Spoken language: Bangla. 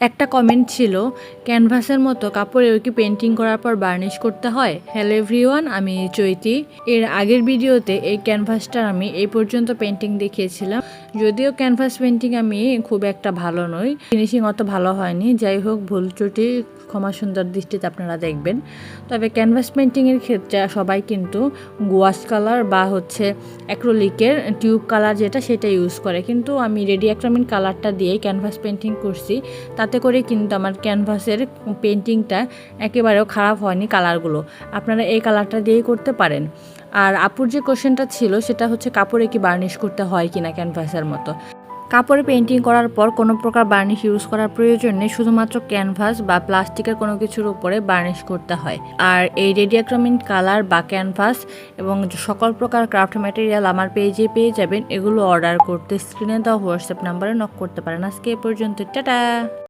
একটা কমেন্ট ছিল ক্যানভাসের মতো কাপড়েও কি পেন্টিং করার পর বার্নিশ করতে হয়? হ্যালো এভরিওয়ান আমি চৈতি। এর আগের ভিডিওতে এই ক্যানভাসটার আমি এই পর্যন্ত পেন্টিং দেখিয়েছিলাম। যদিও ক্যানভাস পেন্টিং আমি খুব একটা ভালো নই ফিনিশিং অত ভালো হয়নি। যাই হোক, ভুল ত্রুটি ক্ষমা সুন্দর দৃষ্টিতে আপনারা দেখবেন। তবে ক্যানভাস পেন্টিংয়ের ক্ষেত্রে সবাই কিন্তু গোয়াশ কালার বা হচ্ছে অ্যাক্রোলিকের টিউব কালার যেটা সেটা ইউজ করে। কিন্তু আমি রেডি অ্যাক্রামিন কালারটা দিয়ে ক্যানভাস পেন্টিং করছি। তাতে করে কিন্তু আমার ক্যানভাসের পেন্টিংটা একেবারেও খারাপ হয়নি কালারগুলো আপনারা এই কালারটা দিয়েই করতে পারেন। আর আপুর যে কোশ্চেনটা ছিল সেটা হচ্ছে কাপড়ে কি বার্নিশ করতে হয় কিনা ক্যানভাসের মতো। কাপড়ে পেন্টিং করার পর কোনো প্রকার বার্নিশ ইউজ করার প্রয়োজন নেই, শুধুমাত্র ক্যানভাস বা প্লাস্টিকের কোনো কিছুর উপরে বার্নিশ করতে হয়। আর এই রেডিয়াক্রমিন কালার বা ক্যানভাস এবং সকল প্রকার ক্রাফট ম্যাটেরিয়াল আমার পেজে পেয়ে যাবেন, এগুলো অর্ডার করতে স্ক্রিনে দেওয়া হোয়াটসঅ্যাপ নাম্বারে নক করতে পারেন। আজকে এ পর্যন্ত, টাটা!